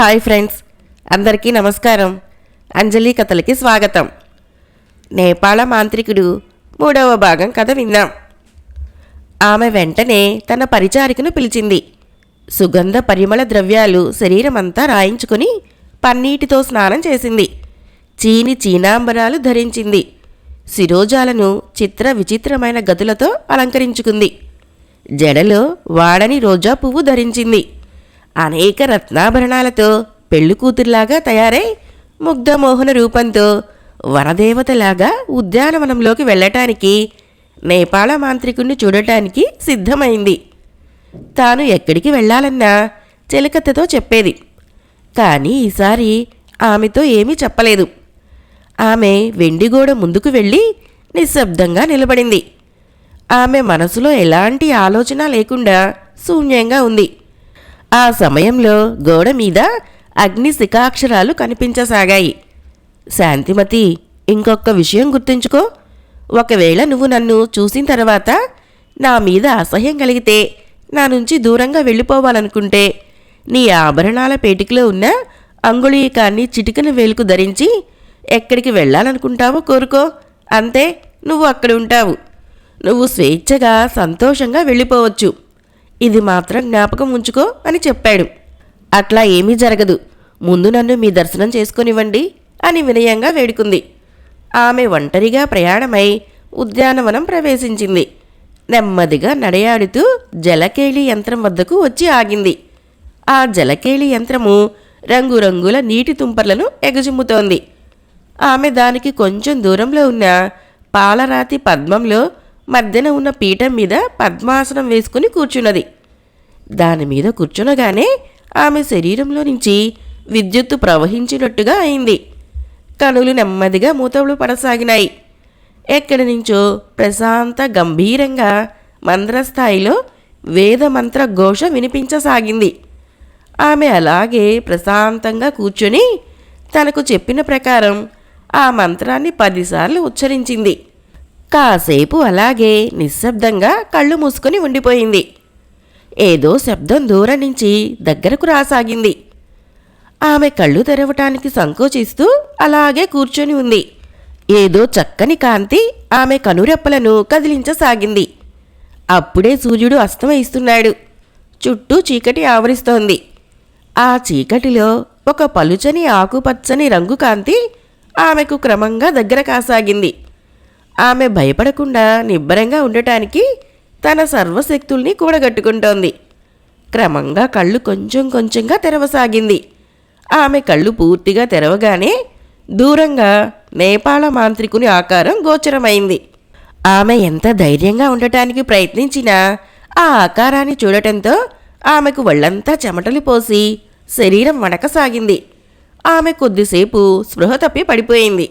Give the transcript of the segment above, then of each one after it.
Hi friends అందరికీ నమస్కారం. అంజలి కథలకి స్వాగతం. నేపాళ మాంత్రికుడు మూడవ భాగం కథ విందాం ఆమె వెంటనే తన పరిచారికను పిలిచింది. సుగంధ పరిమళ ద్రవ్యాలు శరీరమంతా రాయించుకుని పన్నీటితో స్నానం చేసింది. చీని చీనాంబరాలు ధరించింది. శిరోజాలను చిత్ర విచిత్రమైన గదులతో అలంకరించుకుంది. జడలో వాడని రోజా పువ్వు ధరించింది. అనేక రత్నాభరణాలతో పెళ్ళి కూతురులాగా తయారై ముగ్ధమోహన రూపంతో వనదేవతలాగా ఉద్యానవనంలోకి వెళ్ళటానికి నేపాళ మాంత్రికుణ్ణి చూడటానికి సిద్ధమైంది. తాను ఎక్కడికి వెళ్ళాలన్నా చెలికత్తతో చెప్పేది. కానీ ఈసారి ఆమెతో ఏమీ చెప్పలేదు. ఆమె వెండిగోడ ముందుకు వెళ్ళి నిశ్శబ్దంగా నిలబడింది. ఆమె మనసులో ఎలాంటి ఆలోచన లేకుండా శూన్యంగా ఉంది. ఆ సమయంలో గోడ మీద అగ్ని శిఖాక్షరాలు కనిపించసాగాయి. శాంతిమతి ఇంకొక విషయం గుర్తుంచుకో. ఒకవేళ నువ్వు నన్ను చూసిన తర్వాత నా మీద అసహ్యం కలిగితే నా నుంచి దూరంగా వెళ్ళిపోవాలనుకుంటే నీ ఆభరణాల పేటికలో ఉన్న అంగుళీకాన్ని చిటికన వేలుకు ధరించి ఎక్కడికి వెళ్ళాలనుకుంటావో కోరుకో. అంతే నువ్వు అక్కడ ఉంటావు. నువ్వు స్వేచ్ఛగా సంతోషంగా వెళ్ళిపోవచ్చు. ఇది మాత్రం జ్ఞాపకం ఉంచుకో అని చెప్పాడు. అట్లా ఏమీ జరగదు. ముందు నన్ను మీ దర్శనం చేసుకొనివ్వండి అని వినయంగా వేడుకుంది. ఆమె ఒంటరిగా ప్రయాణమై ఉద్యానవనం ప్రవేశించింది. నెమ్మదిగా నడయాడుతూ జలకేళి యంత్రం వద్దకు వచ్చి ఆగింది. ఆ జలకేళి యంత్రము రంగురంగుల నీటి తుంపర్లను ఎగజుమ్ముతోంది. ఆమె దానికి కొంచెం దూరంలో ఉన్న పాలరాతి పద్మంలో మధ్యన ఉన్న పీఠం మీద పద్మాసనం వేసుకుని కూర్చున్నది. దాని మీద కూర్చునగానే ఆమె శరీరంలో నుంచి విద్యుత్తు ప్రవహించినట్టుగా అయింది. కనులు నెమ్మదిగా మూతలు పడసాగినాయి. ఎక్కడి నుంచో ప్రశాంత గంభీరంగా మంద్రస్థాయిలో వేదమంత్ర ఘోష వినిపించసాగింది. ఆమె అలాగే ప్రశాంతంగా కూర్చొని తనకు చెప్పిన ప్రకారం ఆ మంత్రాన్ని పదిసార్లు ఉచ్చరించింది. కాసేపు అలాగే నిశ్శబ్దంగా కళ్ళు మూసుకొని ఉండిపోయింది. ఏదో శబ్దం దూరం నుంచి దగ్గరకు రాసాగింది. ఆమె కళ్ళు తెరవటానికి సంకోచిస్తూ అలాగే కూర్చొని ఉంది. ఏదో చక్కని కాంతి ఆమె కనురెప్పలను కదిలించసాగింది. అప్పుడే సూర్యుడు అస్తమయిస్తున్నాడు చుట్టూ చీకటి ఆవరిస్తోంది. ఆ చీకటిలో ఒక పలుచని ఆకుపచ్చని రంగు కాంతి ఆమెకు క్రమంగా దగ్గర కాసాగింది. ఆమె భయపడకుండా నిబ్బరంగా ఉండటానికి తన సర్వశక్తుల్ని కూడగట్టుకుంటోంది. క్రమంగా కళ్ళు కొంచెం కొంచెంగా తెరవసాగింది. ఆమె కళ్ళు పూర్తిగా తెరవగానే దూరంగా నేపాళ మాంత్రికుని ఆకారం గోచరమైంది. ఆమె ఎంత ధైర్యంగా ఉండటానికి ప్రయత్నించినా ఆ ఆకారాన్ని చూడటంతో ఆమెకు ఒళ్ళంతా చెమటలు పోసి శరీరం వణకసాగింది. ఆమె కొద్దిసేపు స్పృహ తప్పి పడిపోయింది.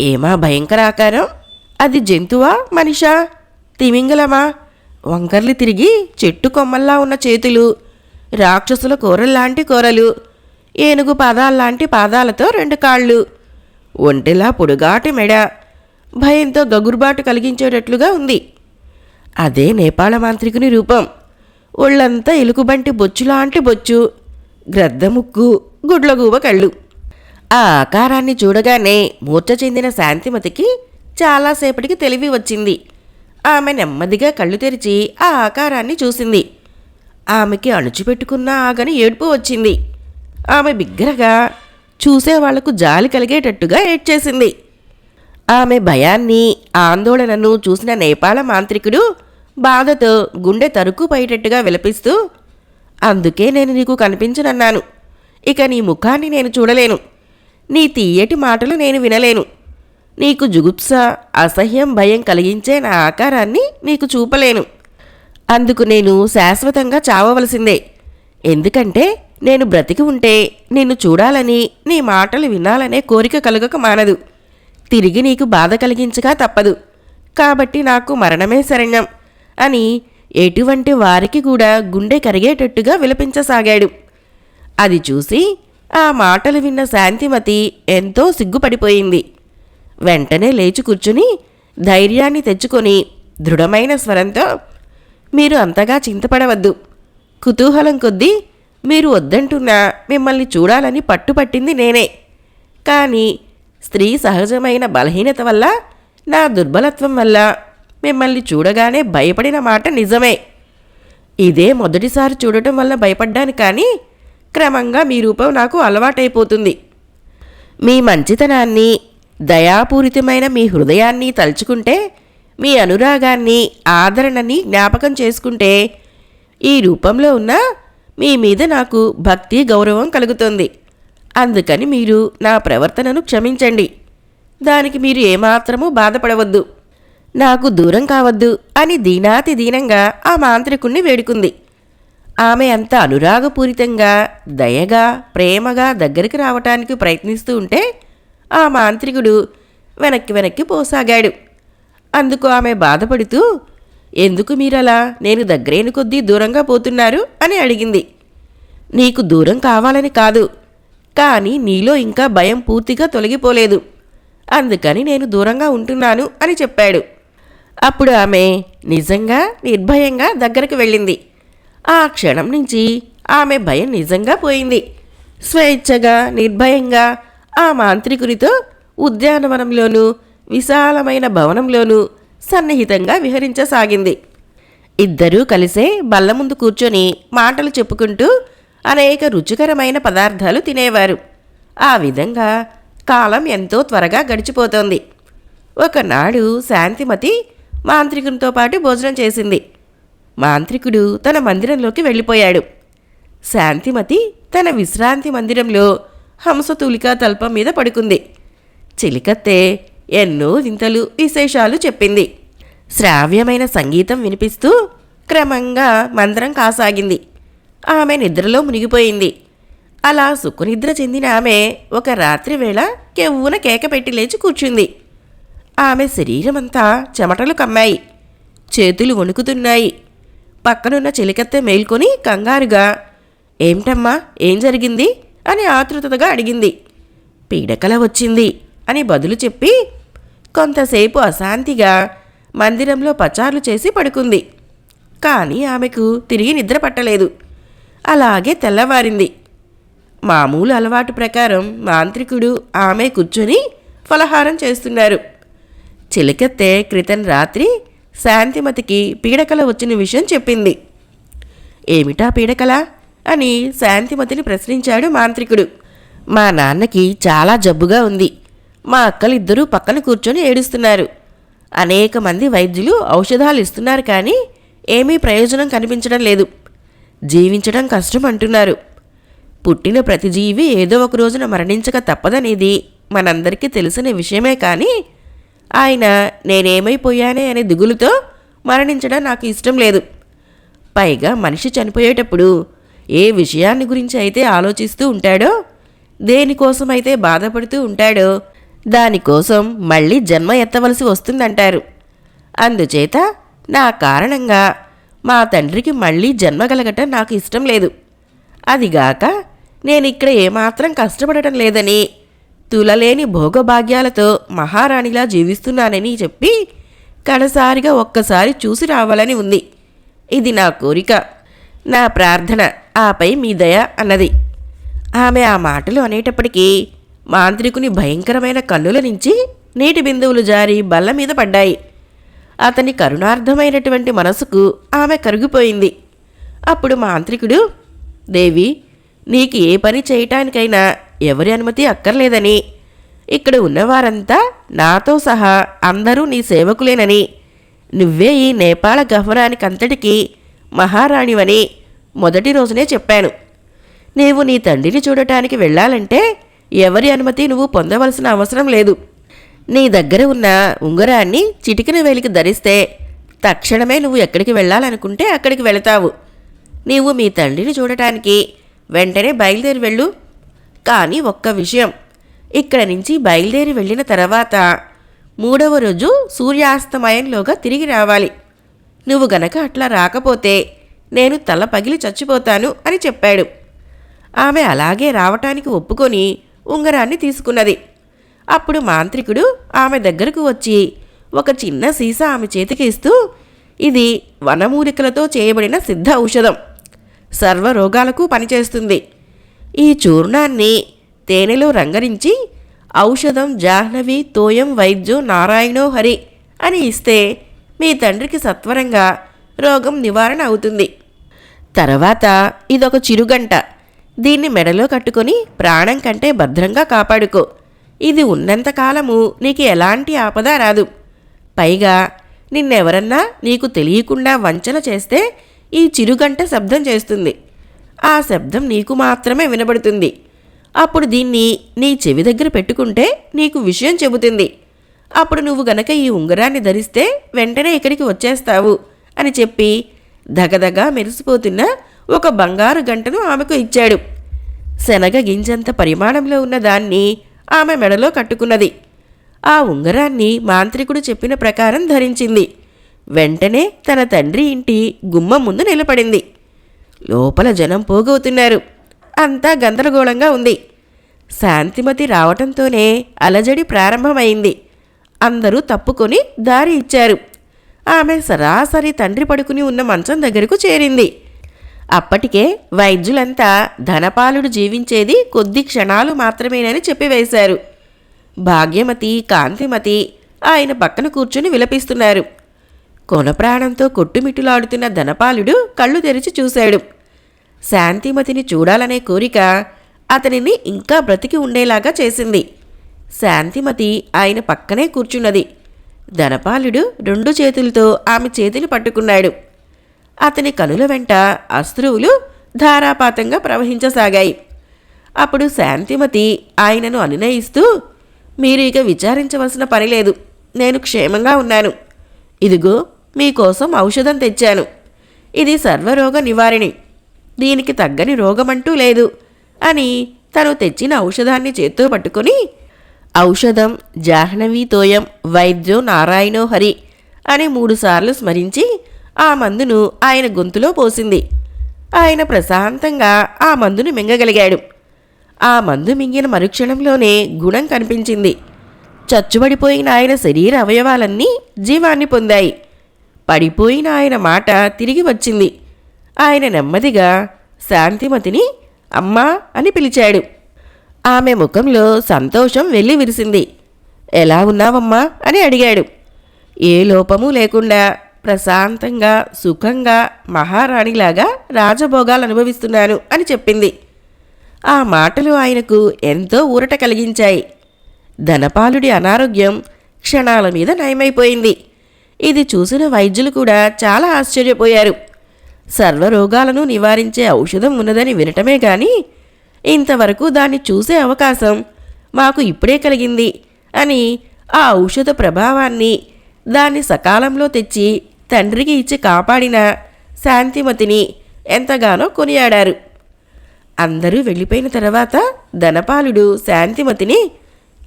ఏమా భయంకర ఆకారం? అది జంతువా మనిషా? తిమింగలమా? వంకర్లు తిరిగి చెట్టు కొమ్మల్లా ఉన్న చేతులు రాక్షసుల కూరల్లాంటి కూరలు ఏనుగు పాదాల్లాంటి పాదాలతో రెండు కాళ్ళు ఒంటెలా పొడుగాటి మెడ భయంతో గగురుబాటు కలిగించేటట్లుగా ఉంది. అదే నేపాళ మాంత్రికుని రూపం. ఒళ్ళంతా ఎలుకబంటి బొచ్చులాంటి బొచ్చు గ్రద్ద ముక్కు గుడ్లగూబ కళ్ళు. ఆ ఆకారాన్ని చూడగానే మూర్ఛ చెందిన శాంతిమతికి చాలాసేపటికి తెలివి వచ్చింది. ఆమె నెమ్మదిగా కళ్ళు తెరిచి ఆ ఆకారాన్ని చూసింది. ఆమెకి అణుచిపెట్టుకున్న ఆగని ఏడుపు వచ్చింది. ఆమె బిగ్గరగా చూసేవాళ్ళకు జాలి కలిగేటట్టుగా ఏడ్చేసింది. ఆమె భయాన్ని ఆందోళనను చూసిన నేపాళ మాంత్రికుడు బాధతో గుండె తరుక్కుపోయేటట్టుగా విలపిస్తూ అందుకే నేను నీకు కనిపించనన్నాను. ఇక నీ ముఖాన్ని నేను చూడలేను. నీ తీయటి మాటలు నేను వినలేను. నీకు జుగుప్స అసహ్యం భయం కలిగించే నా ఆకారాన్ని నీకు చూపలేను. అందుకు నేను శాశ్వతంగా చావవలసిందే. ఎందుకంటే నేను బ్రతికి ఉంటే నిన్ను చూడాలని నీ మాటలు వినాలనే కోరిక కలుగక మానదు. తిరిగి నీకు బాధ కలిగించగా తప్పదు. కాబట్టి నాకు మరణమే శరణ్యం అని ఎటువంటి వారికి కూడా గుండె కరిగేటట్టుగా విలపించసాగాడు. అది చూసి ఆ మాటలు విన్న శాంతిమతి ఎంతో సిగ్గుపడిపోయింది. వెంటనే లేచి కూర్చుని ధైర్యాన్ని తెచ్చుకొని దృఢమైన స్వరంతో మీరు అంతగా చింతపడవద్దు. కుతూహలం కొద్దీ మీరు వద్దంటున్నా మిమ్మల్ని చూడాలని పట్టుపట్టింది నేనే. కానీ స్త్రీ సహజమైన బలహీనత వల్ల నా దుర్బలత్వం వల్ల మిమ్మల్ని చూడగానే భయపడిన మాట నిజమే. ఇదే మొదటిసారి చూడటం వల్ల భయపడ్డాను కానీ క్రమంగా మీ రూపం నాకు అలవాటైపోతుంది. మీ మంచితనాన్ని దయాపూరితమైన మీ హృదయాన్ని తలుచుకుంటే మీ అనురాగాన్ని ఆదరణని జ్ఞాపకం చేసుకుంటే ఈ రూపంలో ఉన్న మీ మీద నాకు భక్తి గౌరవం కలుగుతుంది. అందుకని మీరు నా ప్రవర్తనను క్షమించండి. దానికి మీరు ఏమాత్రమూ బాధపడవద్దు. నాకు దూరం కావద్దు అని దీనాతి దీనంగా ఆ మాంత్రికుణ్ణి వేడుకుంది. ఆమె అంత అనురాగపూరితంగా దయగా ప్రేమగా దగ్గరికి రావటానికి ప్రయత్నిస్తూ ఉంటే ఆ మాంత్రికుడు వెనక్కి వెనక్కి పోసాగాడు. అందుకు ఆమె బాధపడుతూ ఎందుకు మీరలా? నేను దగ్గరైన కొద్దీ దూరంగా పోతున్నారు అని అడిగింది. నీకు దూరం కావాలని కాదు కానీ నీలో ఇంకా భయం పూర్తిగా తొలగిపోలేదు. అందుకని నేను దూరంగా ఉంటున్నాను అని చెప్పాడు. అప్పుడు ఆమె నిజంగా నిర్భయంగా దగ్గరికి వెళ్ళింది. ఆ క్షణం నుంచి ఆమె భయం నిజంగా పోయింది. స్వేచ్ఛగా నిర్భయంగా ఆ మాంత్రికునితో ఉద్యానవనంలోనూ విశాలమైన భవనంలోనూ సన్నిహితంగా విహరించసాగింది. ఇద్దరూ కలిసే బల్ల ముందు కూర్చొని మాటలు చెప్పుకుంటూ అనేక రుచికరమైన పదార్థాలు తినేవారు. ఆ విధంగా కాలం ఎంతో త్వరగా గడిచిపోతోంది. ఒకనాడు శాంతిమతి మాంత్రికునితో పాటు భోజనం చేసింది. మాంత్రికుడు తన మందిరంలోకి వెళ్ళిపోయాడు. శాంతిమతి తన విశ్రాంతి మందిరంలో హంసతూలికా తల్పం మీద పడుకుంది. చిలికత్తే ఎన్నో వింతలు విశేషాలు చెప్పింది. శ్రావ్యమైన సంగీతం వినిపిస్తూ క్రమంగా మందరం కాసాగింది. ఆమె నిద్రలో మునిగిపోయింది. అలా సుఖనిద్ర చెందిన ఆమె ఒక రాత్రి వేళ కెవ్వున కేక పెట్టి లేచి కూర్చుంది. ఆమె శరీరమంతా చెమటలు కమ్మాయి. చేతులు వణుకుతున్నాయి. పక్కనున్న చిలికత్తె మేల్కొని కంగారుగా ఏమిటమ్మా? ఏం జరిగింది? అని ఆతృతగా అడిగింది. పీడకల వచ్చింది అని బదులు చెప్పి కొంతసేపు అశాంతిగా మందిరంలో పచార్లు చేసి పడుకుంది. కానీ ఆమెకు తిరిగి నిద్ర పట్టలేదు. అలాగే తెల్లవారింది. మామూలు అలవాటు ప్రకారం మాంత్రికుడు ఆమె కూర్చొని ఫలహారం చేస్తున్నారు. చిలకెత్తే క్రితం రాత్రి శాంతిమతికి పీడకల వచ్చిన విషయం చెప్పింది. ఏమిటా పీడకల? అని శాంతిమతిని ప్రశ్నించాడు మాంత్రికుడు. మా నాన్నకి చాలా జబ్బుగా ఉంది. మా అక్కలిద్దరూ పక్కన కూర్చొని ఏడుస్తున్నారు. అనేక మంది వైద్యులు ఔషధాలు ఇస్తున్నారు కానీ ఏమీ ప్రయోజనం కనిపించడం లేదు. జీవించడం కష్టం అంటున్నారు. పుట్టిన ప్రతి జీవి ఏదో ఒక రోజున మరణించక తప్పదనేది మనందరికీ తెలిసిన విషయమే కానీ ఆయన నేనేమైపోయానే అనే దిగులుతో మరణించడం నాకు ఇష్టం లేదు. పైగా మనిషి చనిపోయేటప్పుడు ఏ విషయాన్ని గురించి అయితే ఆలోచిస్తూ ఉంటాడో దేనికోసమైతే బాధపడుతూ ఉంటాడో దానికోసం మళ్ళీ జన్మ ఎత్తవలసి వస్తుందంటారు. అందుచేత నా కారణంగా మా తండ్రికి మళ్ళీ జన్మ కలగటం నాకు ఇష్టం లేదు. అదిగాక నేను ఇక్కడ ఏమాత్రం కష్టపడటం లేదని తులలేని భోగభాగ్యాలతో మహారాణిలా జీవిస్తున్నానని చెప్పి కడసారిగా ఒక్కసారి చూసి రావాలని ఉంది. ఇది నా కోరిక. నా ప్రార్థన ఆపై మీ దయ అన్నది. ఆమె ఆ మాటలు అనేటప్పటికీ మాంత్రికుని భయంకరమైన కన్నుల నుంచి నీటి బిందువులు జారి బల్ల మీద పడ్డాయి. అతని కరుణార్థమైనటువంటి మనసుకు ఆమె కరిగిపోయింది. అప్పుడు మాంత్రికుడు దేవి నీకు ఏ పని చేయటానికైనా ఎవరి అనుమతి అక్కర్లేదని. ఇక్కడ ఉన్నవారంతా నాతో సహా అందరూ నీ సేవకులేనని. నువ్వే ఈ నేపాళ గహ్వరానికంతటికీ మహారాణివని. మొదటి రోజునే చెప్పాను. నీవు నీ తండ్రిని చూడటానికి వెళ్ళాలంటే ఎవరి అనుమతి నువ్వు పొందవలసిన అవసరం లేదు. నీ దగ్గర ఉన్న ఉంగరాన్ని చిటికిన వేలికి ధరిస్తే తక్షణమే నువ్వు ఎక్కడికి వెళ్ళాలనుకుంటే అక్కడికి వెళతావు. నీవు మీ తండ్రిని చూడటానికి వెంటనే బయలుదేరి వెళ్ళు. కానీ ఒక్క విషయం ఇక్కడ నుంచి బయలుదేరి వెళ్ళిన తర్వాత మూడవ రోజు సూర్యాస్తమయంలోగా తిరిగి రావాలి. నువ్వు గనక అట్లా రాకపోతే నేను తల పగిలి చచ్చిపోతాను అని చెప్పాడు. ఆమె అలాగే రావటానికి ఒప్పుకొని ఉంగరాన్ని తీసుకున్నది. అప్పుడు మాంత్రికుడు ఆమె దగ్గరకు వచ్చి ఒక చిన్న సీసా ఆమె చేతికి ఇస్తూ ఇది వనమూలికలతో చేయబడిన సిద్ధ ఔషధం. సర్వరోగాలకు పనిచేస్తుంది. ఈ చూర్ణాన్ని తేనెలో రంగరించి ఔషధం జాహ్నవి తోయం వైద్యో నారాయణో హరి అని ఇస్తే మీ తండ్రికి సత్వరంగా రోగం నివారణ అవుతుంది. తర్వాత ఇదొక చిరుగంట. దీన్ని మెడలో కట్టుకొని ప్రాణం కంటే భద్రంగా కాపాడుకో. ఇది ఉన్నంతకాలము నీకు ఎలాంటి ఆపద రాదు. పైగా నిన్నెవరన్నా నీకు తెలియకుండా వంచన చేస్తే ఈ చిరుగంట శబ్దం చేస్తుంది. ఆ శబ్దం నీకు మాత్రమే వినబడుతుంది. అప్పుడు దీన్ని నీ చెవి దగ్గర పెట్టుకుంటే నీకు విషయం చెబుతుంది. అప్పుడు నువ్వు గనక ఈ ఉంగరాన్ని ధరిస్తే వెంటనే ఇక్కడికి వచ్చేస్తావు అని చెప్పి దగదగా మెరిసిపోతున్న ఒక బంగారు గంటను ఆమెకు ఇచ్చాడు. శనగ గింజంత పరిమాణంలో ఉన్న దాన్ని ఆమె మెడలో కట్టుకున్నది. ఆ ఉంగరాన్ని మాంత్రికుడు చెప్పిన ప్రకారం ధరించింది. వెంటనే తన తండ్రి ఇంటి గుమ్మం ముందు నిలబడింది. లోపల జనం పోగవుతున్నారు. అంతా గందరగోళంగా ఉంది. శాంతిమతి రావటంతోనే అలజడి ప్రారంభమైంది. అందరూ తప్పుకొని దారి ఇచ్చారు. ఆమె సరాసరి తండ్రి పడుకుని ఉన్న మంచం దగ్గరకు చేరింది. అప్పటికే వైద్యులంతా ధనపాలుడు జీవించేది కొద్ది క్షణాలు మాత్రమేనని చెప్పివేశారు. భాగ్యమతి కాంతిమతి ఆయన పక్కన కూర్చుని విలపిస్తున్నారు. కొన ప్రాణంతో కొట్టుమిట్టులాడుతున్న ధనపాలుడు కళ్ళు తెరిచి చూశాడు. శాంతిమతిని చూడాలనే కోరిక అతనిని ఇంకా బ్రతికి ఉండేలాగా చేసింది. శాంతిమతి ఆయన పక్కనే కూర్చున్నది. ధనపాలుడు రెండు చేతులతో ఆమె చేతిని పట్టుకున్నాడు. అతని కనుల వెంట అశ్రువులు ధారాపాతంగా ప్రవహించసాగాయి. అప్పుడు శాంతిమతి ఆయనను అనునయిస్తూ మీరు ఇక విచారించవలసిన పని లేదు. నేను క్షేమంగా ఉన్నాను. ఇదిగో మీకోసం ఔషధం తెచ్చాను. ఇది సర్వరోగ నివారిణి. దీనికి తగ్గని రోగమంటూ లేదు అని తను తెచ్చిన ఔషధాన్ని చేత్తో పట్టుకొని ఔషధం జాహ్నవీ తోయం వైద్యో నారాయణో హరి అని మూడుసార్లు స్మరించి ఆ మందును ఆయన గొంతులో పోసింది. ఆయన ప్రశాంతంగా ఆ మందును మింగగలిగాడు. ఆ మందు మింగిన మరుక్షణంలోనే గుణం కనిపించింది. చచ్చుబడిపోయిన ఆయన శరీర అవయవాలన్నీ జీవాన్ని పొందాయి. పడిపోయిన ఆయన మాట తిరిగి వచ్చింది. ఆయన నెమ్మదిగా శాంతిమతిని అమ్మా అని పిలిచాడు. ఆమె ముఖంలో సంతోషం వెళ్ళి విరిసింది. ఎలా ఉన్నావమ్మా? అని అడిగాడు. ఏ లోపము లేకుండా ప్రశాంతంగా సుఖంగా మహారాణిలాగా రాజభోగాలు అనుభవిస్తున్నాను అని చెప్పింది. ఆ మాటలు ఆయనకు ఎంతో ఊరట కలిగించాయి. ధనపాలుడి అనారోగ్యం క్షణాల మీద నయమైపోయింది. ఇది చూసిన వైద్యులు కూడా చాలా ఆశ్చర్యపోయారు. సర్వరోగాలను నివారించే ఔషధం ఉన్నదని వినటమే కానీ ఇంతవరకు దాన్ని చూసే అవకాశం మాకు ఇప్పుడే కలిగింది అని ఆ ఔషధ ప్రభావాన్ని దాన్ని సకాలంలో తెచ్చి తండ్రికి ఇచ్చి కాపాడిన శాంతిమతిని ఎంతగానో కొనియాడారు. అందరూ వెళ్ళిపోయిన తర్వాత ధనపాలుడు శాంతిమతిని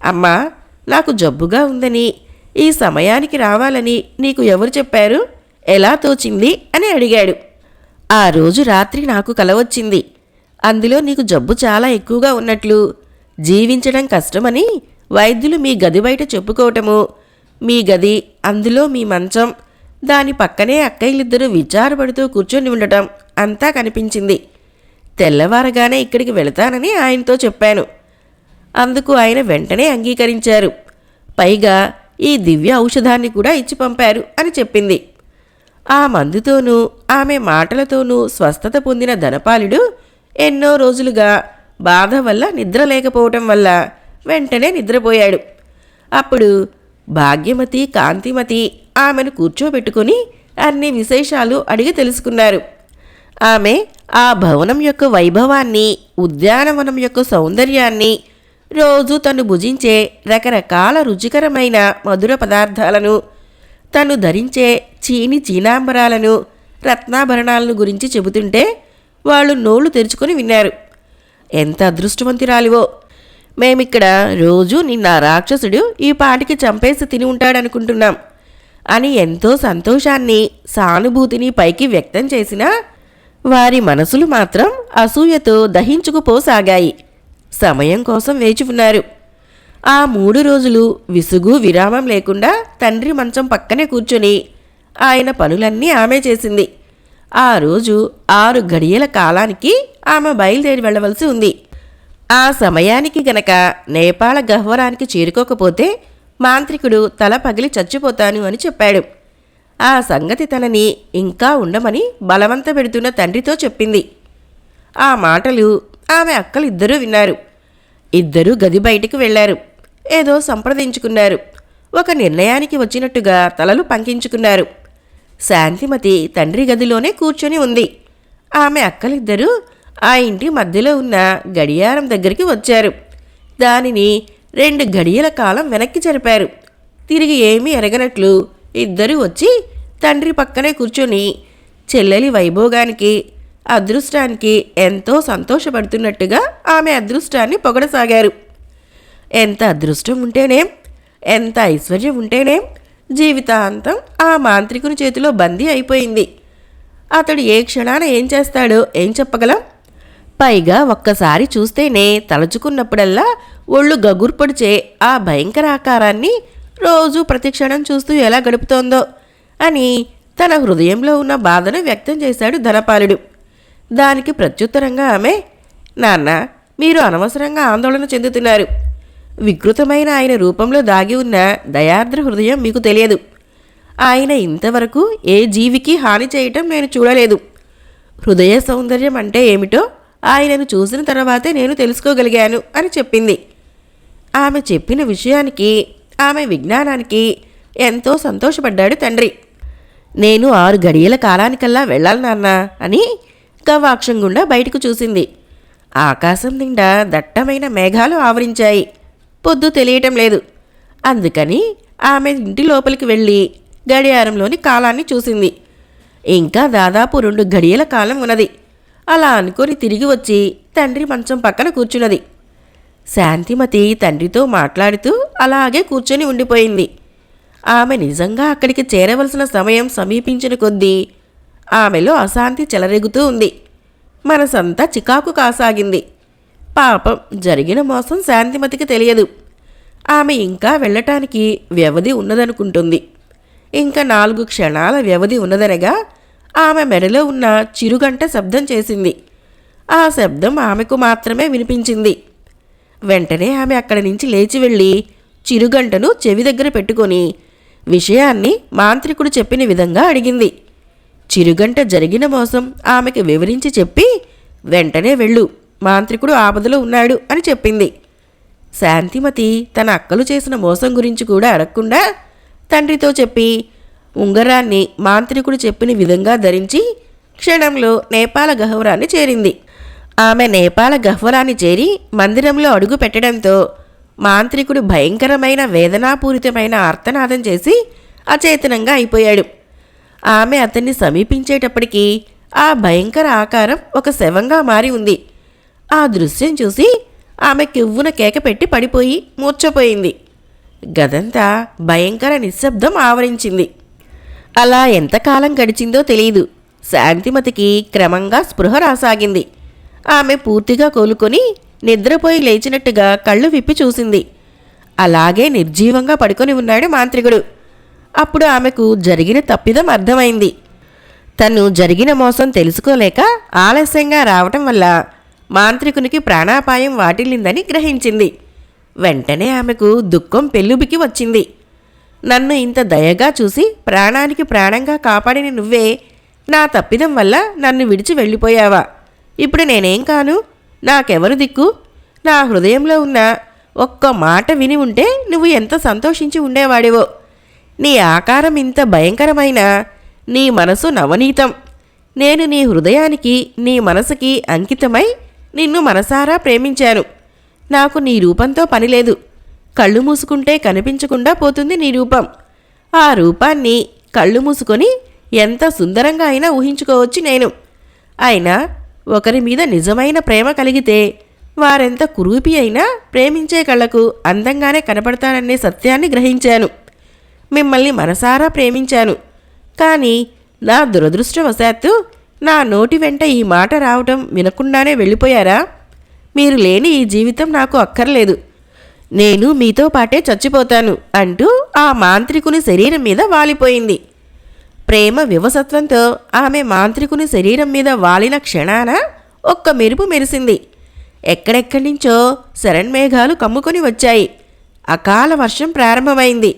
అమ్మా నాకు జబ్బుగా ఉందని ఈ సమయానికి రావాలని నీకు ఎవరు చెప్పారు? ఎలా తోచింది? అని అడిగాడు. ఆ రోజు రాత్రి నాకు కల వచ్చింది. అందులో నీకు జబ్బు చాలా ఎక్కువగా ఉన్నట్లు. జీవించడం కష్టమని వైద్యులు మీ గది బయట చెప్పుకోవటము. మీ గది అందులో మీ మంచం. దాని పక్కనే అక్కయ్యలిద్దరూ విచారపడుతూ కూర్చొని ఉండటం అంతా కనిపించింది. తెల్లవారగానే ఇక్కడికి వెళతానని ఆయనతో చెప్పాను. అందుకు ఆయన వెంటనే అంగీకరించారు. పైగా ఈ దివ్య ఔషధాన్ని కూడా ఇచ్చి పంపారు అని చెప్పింది. ఆ మందుతోనూ ఆమె మాటలతోనూ స్వస్థత పొందిన ధనపాలుడు ఎన్నో రోజులుగా బాధ వల్ల నిద్ర లేకపోవటం వల్ల వెంటనే నిద్రపోయాడు. అప్పుడు భాగ్యమతి కాంతిమతి ఆమెను కూర్చోబెట్టుకుని అన్ని విశేషాలు అడిగి తెలుసుకున్నారు. ఆమె ఆ భవనం యొక్క వైభవాన్ని ఉద్యానవనం యొక్క సౌందర్యాన్ని రోజు తను భుజించే రకరకాల రుచికరమైన మధుర పదార్థాలను తను ధరించే చీని చీనాంబరాలను రత్నాభరణాలను గురించి చెబుతుంటే వాళ్ళు నోళ్ళు తెరుచుకొని విన్నారు. ఎంత అదృష్టవంతురాలివో. మేమిక్కడ రోజు నిన్న రాక్షసుడు ఈ పాటికి చంపేసి తిని ఉంటాడనుకుంటున్నాం. అని ఎంతో సంతోషాన్ని సానుభూతిని పైకి వ్యక్తం చేసినా వారి మనసులు మాత్రం అసూయతో దహించుకుపోసాగాయి. సమయం కోసం వేచి ఉన్నారు. ఆ మూడు రోజులు విసుగు విరామం లేకుండా తండ్రి మంచం పక్కనే కూర్చొని ఆయన పనులన్నీ ఆమె చేసింది. ఆ రోజు ఆరు గడియల కాలానికి ఆమె బయలుదేరి వెళ్ళవలసి ఉంది. ఆ సమయానికి గనక నేపాళ గహ్వరానికి చేరుకోకపోతే మాంత్రికుడు తల పగిలి చచ్చిపోతాను అని చెప్పాడు. ఆ సంగతి తనని ఇంకా ఉండమని బలవంత పెడుతున్న తండ్రితో చెప్పింది. ఆ మాటలు ఆమె అక్కలు ఇద్దరూ విన్నారు. ఇద్దరూ గది బయటికి వెళ్ళారు ఏదో సంప్రదించుకున్నారు. ఒక నిర్ణయానికి వచ్చినట్టుగా తలలు పంకించుకున్నారు. శాంతిమతి తండ్రి గదిలోనే కూర్చొని ఉంది. ఆమె అక్కలిద్దరూ ఆ ఇంటి మధ్యలో ఉన్న గడియారం దగ్గరికి వచ్చారు. దానిని రెండు గడియల కాలం వెనక్కి జరిపారు. తిరిగి ఏమీ ఎరగనట్లు ఇద్దరూ వచ్చి తండ్రి పక్కనే కూర్చొని చెల్లెలి వైభోగానికి అదృష్టానికి ఎంతో సంతోషపడుతున్నట్టుగా ఆమె అదృష్టాన్ని పొగడసాగారు. ఎంత అదృష్టం ఉంటేనేం ఎంత ఐశ్వర్యం ఉంటేనేం జీవితాంతం ఆ మాంత్రికుని చేతిలో బందీ అయిపోయింది. అతడు ఏ క్షణాన ఏం చేస్తాడో ఏం చెప్పగలం? పైగా ఒక్కసారి చూస్తేనే తలుచుకున్నప్పుడల్లా ఒళ్ళు గగుర్పొడిచే ఆ భయంకర ఆకారాన్ని రోజు ప్రతిక్షణం చూస్తూ ఎలా గడుపుతోందో అని తన హృదయంలో ఉన్న బాధను వ్యక్తం చేశాడు ధనపాలుడు. దానికి ప్రత్యుత్తరంగా ఆమె నాన్న మీరు అనవసరంగా ఆందోళన చెందుతున్నారు. వికృతమైన ఆయన రూపంలో దాగి ఉన్న దయార్ద్ర హృదయం మీకు తెలియదు. ఆయన ఇంతవరకు ఏ జీవికి హాని చేయటం నేను చూడలేదు. హృదయ సౌందర్యం అంటే ఏమిటో ఆయనను చూసిన తర్వాతే నేను తెలుసుకోగలిగాను అని చెప్పింది. ఆమె చెప్పిన విషయానికి ఆమె విజ్ఞానానికి ఎంతో సంతోషపడ్డాడు తండ్రి. నేను ఆరు గడియల కాలానికల్లా వెళ్ళాలి నాన్న అని గవాక్షం గుండా బయటకు చూసింది. ఆకాశం నిండా దట్టమైన మేఘాలు ఆవరించాయి. పొద్దు తెలియటం లేదు. అందుకని ఆమె ఇంటి లోపలికి వెళ్ళి గడియారంలోని కాలాన్ని చూసింది. ఇంకా దాదాపు రెండు గడియల కాలం ఉన్నది. అలా అనుకొని తిరిగి వచ్చి తండ్రి మంచం పక్కన కూర్చున్నది. శాంతిమతి తండ్రితో మాట్లాడుతూ అలాగే కూర్చొని ఉండిపోయింది. ఆమె నిజంగా అక్కడికి చేరవలసిన సమయం సమీపించిన కొద్దీ ఆమెలో అశాంతి చెలరేగుతూ ఉంది. మనసంతా చికాకు కాసాగింది. పాపం జరిగిన మోసం శాంతిమతికి తెలియదు. ఆమె ఇంకా వెళ్ళటానికి వ్యవధి ఉన్నదనుకుంటుంది. ఇంకా నాలుగు క్షణాల వ్యవధి ఉన్నదనగా ఆమె మెడలో ఉన్న చిరుగంట శబ్దం చేసింది. ఆ శబ్దం ఆమెకు మాత్రమే వినిపించింది. వెంటనే ఆమె అక్కడి నుంచి లేచి వెళ్ళి చిరుగంటను చెవి దగ్గర పెట్టుకొని విషయాన్ని మాంత్రికుడు చెప్పిన విధంగా అడిగింది. చిరుగంట జరిగిన మోసం ఆమెకు వివరించి చెప్పి వెంటనే వెళ్ళు. మాంత్రికుడు ఆపదలో ఉన్నాడు అని చెప్పింది. శాంతిమతి తన అక్కలు చేసిన మోసం గురించి కూడా అడగకుండా తండ్రితో చెప్పి ఉంగరాన్ని మాంత్రికుడు చెప్పిన విధంగా ధరించి క్షణంలో నేపాల గహ్వరాన్ని చేరింది. ఆమె నేపాల గహ్వరాన్ని చేరి మందిరంలో అడుగు పెట్టడంతో మాంత్రికుడు భయంకరమైన వేదనాపూరితమైన ఆర్తనాదం చేసి అచేతనంగా అయిపోయాడు. ఆమె అతన్ని సమీపించేటప్పటికీ ఆ భయంకర ఆకారం ఒక శవంగా మారి ఉంది. ఆ దృశ్యం చూసి ఆమె కెవ్వున కేక పెట్టి పడిపోయి మూర్చపోయింది గదంతా భయంకర నిశ్శబ్దం ఆవరించింది. అలా ఎంతకాలం గడిచిందో తెలియదు శాంతిమతికి క్రమంగా స్పృహ రాసాగింది. ఆమె పూర్తిగా కోలుకొని నిద్రపోయి లేచినట్టుగా కళ్ళు విప్పి చూసింది. అలాగే నిర్జీవంగా పడుకొని ఉన్నాడు మాంత్రికుడు. అప్పుడు ఆమెకు జరిగిన తప్పిదం అర్థమైంది. తను జరిగిన మోసం తెలుసుకోలేక ఆలస్యంగా రావటం వల్ల మాంత్రికునికి ప్రాణాపాయం వాటిల్లిందని గ్రహించింది. వెంటనే ఆమెకు దుఃఖం పెళ్ళుబికి వచ్చింది. నన్ను ఇంత దయగా చూసి ప్రాణానికి ప్రాణంగా కాపాడిన నువ్వే నా తప్పిదం వల్ల నన్ను విడిచి వెళ్ళిపోయావా? ఇప్పుడు నేనేం కాను? నాకెవరు దిక్కు? నా హృదయంలో ఉన్న ఒక్క మాట విని ఉంటే నువ్వు ఎంత సంతోషించి ఉండేవాడివో? నీ ఆకారం ఇంత భయంకరమైన నీ మనసు నవనీతం. నేను నీ హృదయానికి నీ మనసుకి అంకితమై నిన్ను మనసారా ప్రేమించాను. నాకు నీ రూపంతో పనిలేదు కళ్ళు మూసుకుంటే కనిపించకుండా పోతుంది నీ రూపం. ఆ రూపాన్ని కళ్ళు మూసుకొని ఎంత సుందరంగా అయినా ఊహించుకోవచ్చు నేను. అయినా ఒకరి మీద నిజమైన ప్రేమ కలిగితే వారెంత కురూపి అయినా ప్రేమించే కళ్ళకు అందంగానే కనపడతారనే సత్యాన్ని గ్రహించాను. మిమ్మల్ని మనసారా ప్రేమించాను. కానీ నా దురదృష్టవశాత్తు నా నోటి వెంట ఈ మాట రావటం వినకుండానే వెళ్ళిపోయారా? మీరు లేని ఈ జీవితం నాకు అక్కర్లేదు. నేను మీతో పాటే చచ్చిపోతాను అంటూ ఆ మాంత్రికుని శరీరం మీద వాలిపోయింది. ప్రేమ వివసత్వంతో ఆమె మాంత్రికుని శరీరం మీద వాలిన క్షణాన ఒక్క మెరుపు మెరిసింది. ఎక్కడెక్కడి నుంచో శరణ్మేఘాలు కమ్ముకొని వచ్చాయి. అకాల వర్షం ప్రారంభమైంది.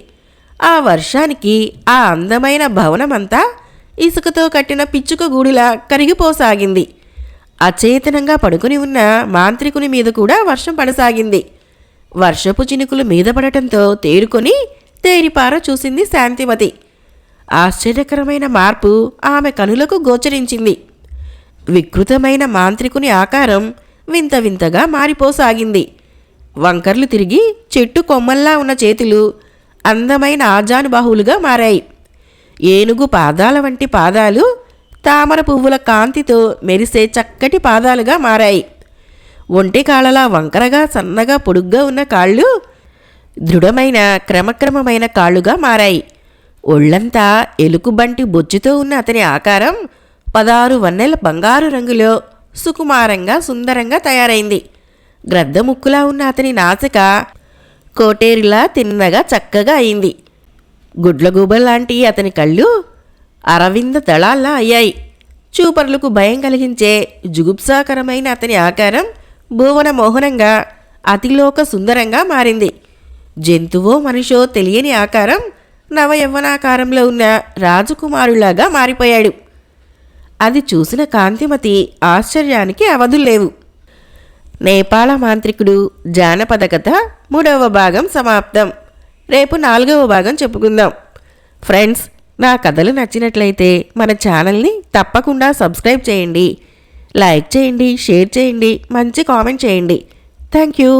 ఆ వర్షానికి ఆ అందమైన భవనమంతా ఇసుకతో కట్టిన పిచ్చుక గూడిలా కరిగిపోసాగింది. అచేతనంగా పడుకుని ఉన్న మాంత్రికుని మీద కూడా వర్షం పడసాగింది. వర్షపు చినుకులు మీద పడటంతో తేరుకొని తేరిపార చూసింది శాంతిమతి. ఆశ్చర్యకరమైన మార్పు ఆమె కనులకు గోచరించింది. వికృతమైన మాంత్రికుని ఆకారం వింత వింతగా మారిపోసాగింది. వంకర్లు తిరిగి చెట్టు కొమ్మల్లా ఉన్న చేతులు అందమైన ఆజానుబాహువులుగా మారాయి. ఏనుగు పాదాల వంటి పాదాలు తామర పువ్వుల కాంతితో మెరిసే చక్కటి పాదాలుగా మారాయి. ఒంటి కాళ్ళలా వంకరగా సన్నగా పొడుగ్గా ఉన్న కాళ్ళు దృఢమైన క్రమక్రమమైన కాళ్ళుగా మారాయి. ఒళ్ళంతా ఎలుకుబంటి బొచ్చుతో ఉన్న అతని ఆకారం పదహారు వన్నెల బంగారు రంగులో సుకుమారంగా సుందరంగా తయారైంది. గ్రద్ద ముక్కులా ఉన్న అతని నాసిక కోటేరులా తిన్నగా చక్కగా అయింది. గుడ్లగూబల్లాంటి అతని కళ్ళు అరవింద దళాల్లా అయ్యాయి. చూపర్లకు భయం కలిగించే జుగుప్సాకరమైన అతని ఆకారం భువన మోహనంగా అతిలోక సుందరంగా మారింది. జంతువో మనిషో తెలియని ఆకారం నవయవ్వనాకారంలో ఉన్న రాజకుమారులాగా మారిపోయాడు. అది చూసిన కాంతిమతి ఆశ్చర్యానికి అవధుల్లేవు. నేపాళ మాంత్రికుడు జానపద కథ మూడవ భాగం సమాప్తం. రేపు నాలుగవ భాగం చెప్పుకుందాం. ఫ్రెండ్స్ నా కథలు నచ్చినట్లయితే మన ఛానల్ని తప్పకుండా సబ్స్క్రైబ్ చేయండి. లైక్ చేయండి షేర్ చేయండి మంచి కామెంట్ చేయండి. Thank you.